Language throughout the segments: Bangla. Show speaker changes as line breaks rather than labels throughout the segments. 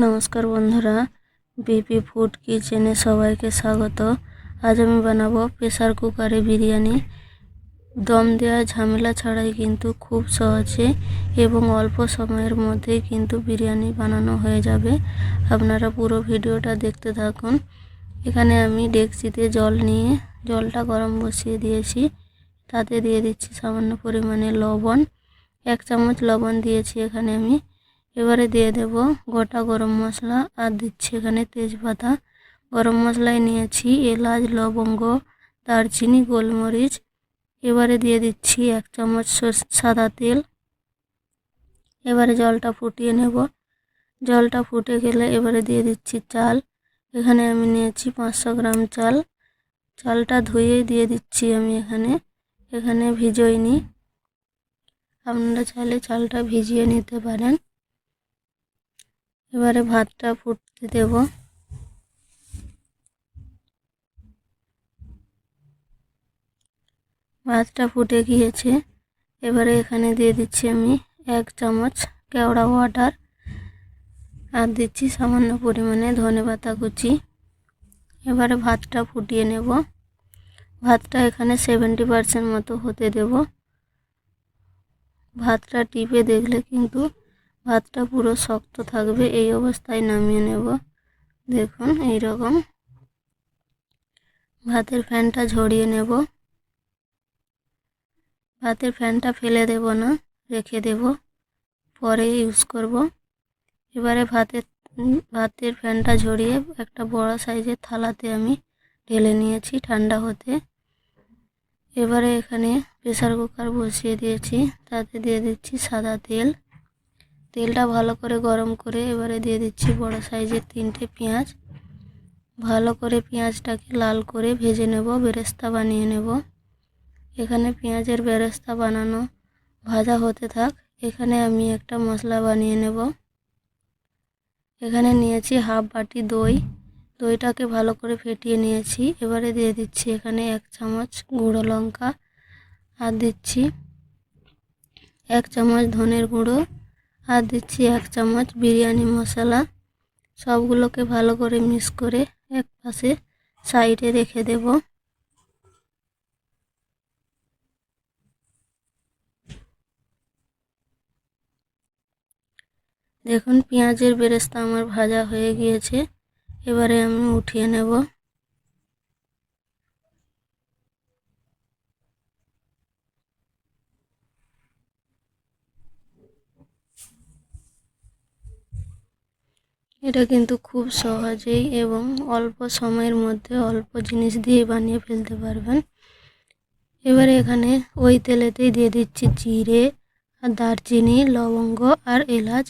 নমস্কার বন্ধুরা, বিপি ফুড কিচেনে সবাইকে স্বাগত। আজ আমি বানাবো প্রেসার কুকারে বিরিয়ানি। দম দেওয়া ঝামেলা ছাড়াই কিন্তু খুব সহজে এবং অল্প সময়ের মধ্যেই কিন্তু বিরিয়ানি বানানো হয়ে যাবে। আপনারা পুরো ভিডিওটা দেখতে থাকুন। এখানে আমি ডেকচিতে জল নিয়ে জলটা গরম বসিয়ে দিয়েছি। তাতে দিয়ে দিচ্ছি সামান্য পরিমাণে লবণ। এক চামচ লবণ দিয়েছি এখানে আমি। এবারে দিয়ে দেব গোটা গরম মশলা আর দিচ্ছি এখানে তেজপাতা। গরম মশলায় নিয়েছি, এলাচ, লবঙ্গ, দারচিনি, গোলমরিচ। এবারে দিয়ে দিচ্ছি এক চামচ সাদা তেল। এবারে জলটা ফুটিয়ে নেব। জলটা ফুটে গেলে এবারে দিয়ে দিচ্ছি চাল। এখানে আমি নিয়েছি পাঁচশো গ্রাম চাল। চালটা ধুয়ে দিয়ে দিচ্ছি আমি এখানে। এখানে ভিজোইনি। আপনারা চাইলে চালটা ভিজিয়ে নিতে পারেন। এবারে ভাতটা ফুটতে দেব। ভাতটা ফুটে গিয়েছে। এবারে এখানে দিয়ে দিচ্ছি আমি এক চামচ কেওড়া ওয়াটার। আর দিচ্ছি সামান্য পরিমাণে ধনে পাতা কুচি। এবারে ভাতটা ফুটিয়ে নেব। ভাতটা এখানে সেভেন্টি পারসেন্ট মতো হতে দেব। ভাতটা টিপে দেখলে কিন্তু ভাতটা পুরো শক্ত থাকবে, এই অবস্থায় নামিয়ে নেব। দেখুন এই রকম ভাতের ফ্যানটা ঝরিয়ে নেব। ভাতের ফ্যানটা ফেলে দেব না, রেখে দেব। পরে ইউজ করব। এবারে ভাতের ভাতের ফ্যানটা ঝরিয়ে একটা বড় সাইজের থালাতে আমি ঢেলে নিয়েছি ঠান্ডা হতে। এবারে এখানে প্রেসার কুকার বসিয়ে দিয়েছি, তাতে দিয়ে দিচ্ছি সাদা তেল। তেলটা ভালো করে গরম করে এবারে দিয়ে দিচ্ছি বড় সাইজের তিনটে পেঁয়াজ। ভালো করে পেঁয়াজটাকে লাল করে ভেজে নেব, বেরেস্তা বানিয়ে নেব। এখানে পেঁয়াজের বেরেস্তা বানানো ভাজা হতে থাক, এখানে আমি একটা মশলা বানিয়ে নেব। এখানে নিয়েছি হাফ বাটি দই। দইটাকে ভালো করে ফেটিয়ে নিয়েছি, এবারে দিয়ে দিচ্ছি এখানে এক চামচ গুঁড়ো লঙ্কা। আর দিচ্ছি এক চামচ ধনের গুঁড়ো। আর দিচ্ছি এক চামচ বিরিয়ানি মশলা। সবগুলোকে ভালো করে মিক্স করে এক পাশে সাইডে রেখে দেব। দেখুন, পেঁয়াজের বেরেস্তা আমার ভাজা হয়ে গিয়েছে। এবারে আমি উঠিয়ে নেব। এটা কিন্তু খুব সহজেই এবং অল্প সময়ের মধ্যে অল্প জিনিস দিয়ে বানিয়ে ফেলতে পারবেন। এবারে এখানে ওই তেলেতেই দিয়ে দিচ্ছি জিরে আর দারচিনি, লবঙ্গ আর এলাচ।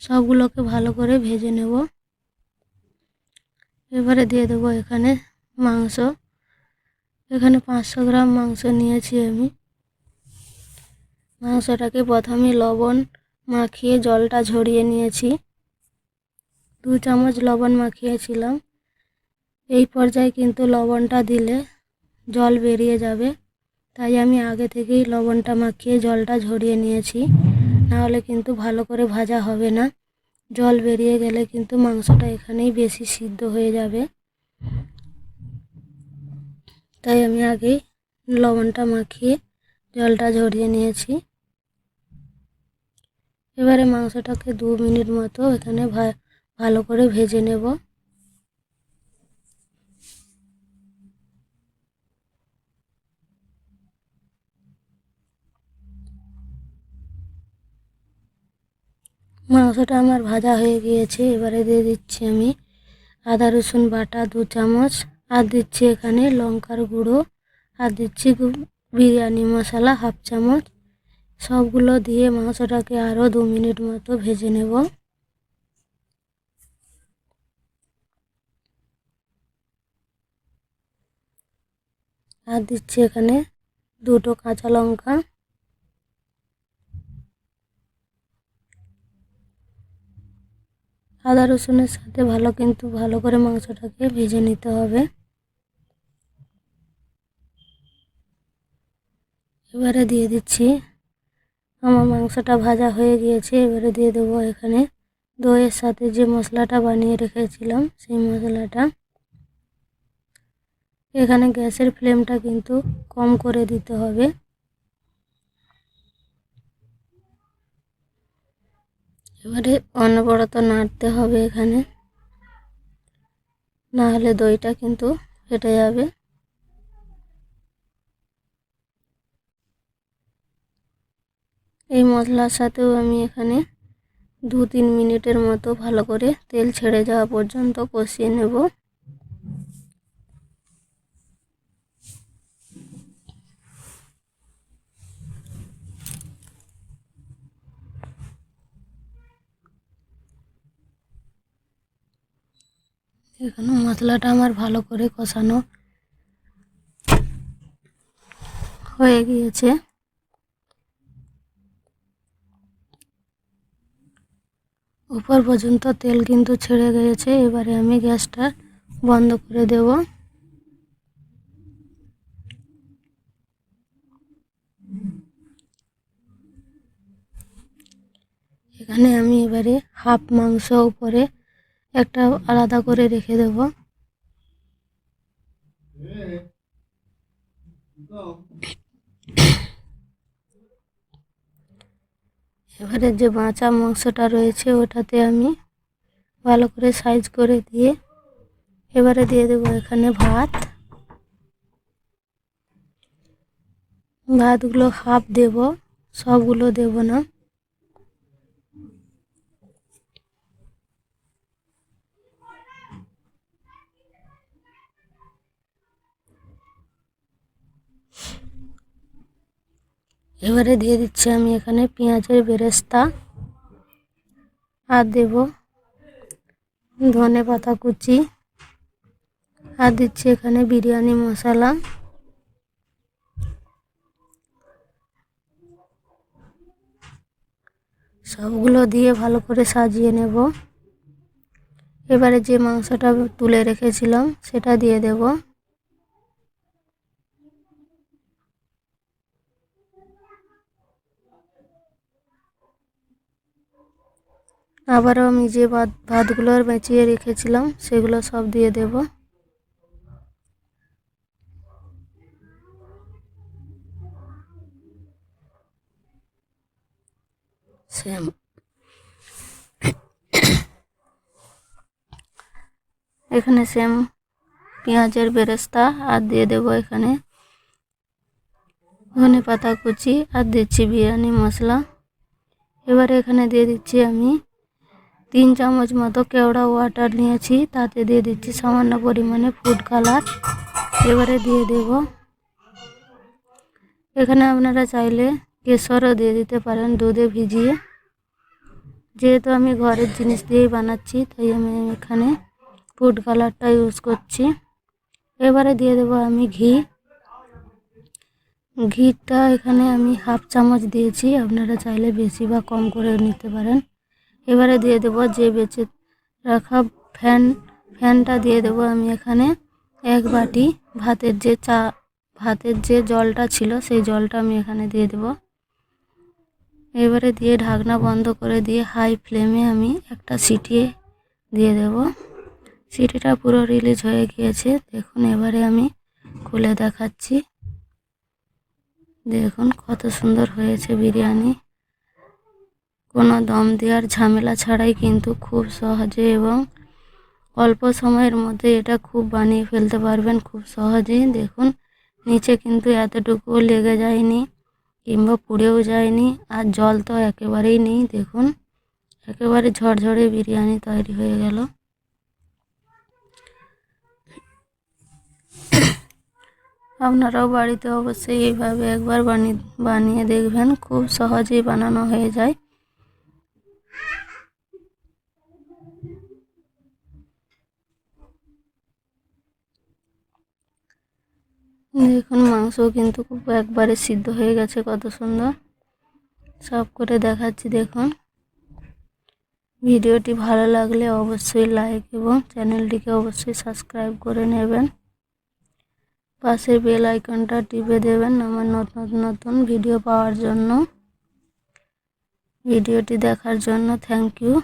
সবগুলোকে ভালো করে ভেজে নেব। এবারে দিয়ে দেবো এখানে মাংস। এখানে পাঁচশো গ্রাম মাংস নিয়েছি আমি। মাংসটাকে প্রথমে লবণ মাখিয়ে জলটা ঝরিয়ে নিয়েছি। দু চামচ লবণ মাখিয়েছিলাম। এই পর্যায়ে কিন্তু লবণটা দিলে জল বেরিয়ে যাবে। তাই আমি আগে থেকেই লবণটা মাখিয়ে জলটা ঝরিয়ে নিয়েছি। নাহলে কিন্তু ভালো করে ভাজা হবে না। জল বেরিয়ে গেলে কিন্তু মাংসটা এখানেই বেশি সিদ্ধ হয়ে যাবে। তাই আমি আগেই লবণটা মাখিয়ে জলটা ঝরিয়ে নিয়েছি। এবারে মাংসটাকে দু মিনিট মতো এখানে ভালো করে ভেজে নেব। মাংসটা আমার ভাজা হয়ে গিয়েছে, এবারে দিয়ে দিচ্ছি আমি আদা, রসুন বাটা দু চামচ, আর দিচ্ছি এখানে লঙ্কার গুঁড়ো, আর দিচ্ছি বিরিয়ানি মশলা হাফ চামচ। সবগুলো দিয়ে মাংসটাকে আরও দু মিনিট মতো ভেজে নেব। আর দিচ্ছি এখানে দুটো কাঁচা লঙ্কা। আদা রসুনের সাথে ভালো কিন্তু ভালো করে মাংসটাকে ভেজে নিতে হবে। এবারে দিয়ে দিচ্ছি আমার মাংসটা ভাজা হয়ে গিয়েছে, এবারে দিয়ে দেবো এখানে দইয়ের সাথে যে মশলাটা বানিয়ে রেখেছিলাম, সেই মশলাটা। এখানে গ্যাসের ফ্লেমটা কিন্তু কম করে দিতে হবে। এবারে অনবরত নাড়তে হবে এখানে। না হলে দইটা কিন্তু ফেটে যাবে। এই মশলার সাথেও আমি এখানে দু তিন মিনিটের মতো ভালো করে তেল ছেড়ে যাওয়া পর্যন্ত কষিয়ে নেব। এখানে মশলাটা আমার ভালো করে কষানো হয়ে গিয়েছে। উপর পর্যন্ত তেল কিন্তু ছেড়ে গিয়েছে এবারে আমি গ্যাসটা বন্ধ করে দেব। এখানে আমি এবারে হাফ মাংস উপরে একটা আলাদা করে রেখে দেব। এবারে যে বাঁচা মাংসটা রয়েছে ওটাতে আমি ভালো করে সাইজ করে দিয়ে এবারে দিয়ে দেবো এখানে ভাত। ভাতগুলো হাফ দেব, সবগুলো দেব না। এবারে দিয়ে দিচ্ছি আমি এখানে পেঁয়াজের বেরেস্তা। আর দেব ধনে পাতা কুচি। আর দিচ্ছি এখানে বিরিয়ানি মশলা। সবগুলো দিয়ে ভালো করে সাজিয়ে নেব। এবারে যে মাংসটা তুলে রেখেছিলাম, সেটা দিয়ে দেব। আবারও আমি যে ভাত, ভাতগুলো বেঁচিয়ে রেখেছিলাম, সেগুলো সব দিয়ে দেব। সেম। এখানে সেম পেঁয়াজের বেরেস্তা, আর দিয়ে দেব এখানে ধনে পাতা কুচি, আর দিচ্ছি বিরিয়ানি মশলা। এবারে এখানে দিয়ে দিচ্ছি আমি তিন চামচ মতো কেওড়া ওয়াটার নিয়েছি, তাতে দিয়ে দিচ্ছি সামান্য পরিমাণে ফুড কালার। এবারে দিয়ে দেব। এখানে আপনারা চাইলে কেশরও দিয়ে দিতে পারেন দুধে ভিজিয়ে। যেহেতু আমি ঘরের জিনিস দিয়েই বানাচ্ছি, তাই আমি এখানে ফুড কালারটা ইউজ করছি। এবারে দিয়ে দেবো আমি ঘি। ঘিটা এখানে আমি হাফ চামচ দিয়েছি, আপনারা চাইলে বেশি বা কম করে নিতে পারেন। এবারে দিয়ে দেব যে বেঁচে রাখা ফ্যান, ফ্যানটা দিয়ে দেব আমি এখানে এক বাটি ভাতের যে চা, ভাতের যে জলটা ছিল সেই জলটা আমি এখানে দিয়ে দেব। এবারে দিয়ে ঢাকনা বন্ধ করে দিয়ে হাই ফ্লেমে আমি একটা সিটিয়ে দিয়ে দেব। সিটিটা পুরো রিলিজ হয়ে গিয়েছে। দেখুন, এবারে আমি খুলে দেখাচ্ছি। দেখুন, কত সুন্দর হয়েছে বিরিয়ানি। কোনো দম দেওয়ার ঝামেলা ছাড়াই কিন্তু খুব সহজে এবং অল্প সময়ের মধ্যে এটা খুব বানিয়ে ফেলতে পারবেন খুব সহজেই দেখুন, নিচে কিন্তু এতটুকুও লেগে যায়নি কিংবা পুড়েও যায়নি আর জল তো একেবারেই নেই। দেখুন, একেবারে ঝরঝরে বিরিয়ানি তৈরি হয়ে গেল। আপনারাও বাড়িতে অবশ্যই এইভাবে একবার বানিয়ে বানিয়ে দেখবেন, খুব সহজেই বানানো হয়ে যায়। দেখুন মাংস কিন্তু খুব একবারে সিদ্ধ হয়ে গেছে, কত সুন্দর। সব করে দেখাচ্ছি, দেখুন। ভিডিওটি ভালো লাগলে অবশ্যই লাইক এবং চ্যানেলটিকে অবশ্যই সাবস্ক্রাইব করে নেবেন। পাশে বেল আইকনটা টিপে দেবেন আমার নতুন নতুন ভিডিও পাওয়ার জন্য। ভিডিওটি দেখার জন্য থ্যাংক ইউ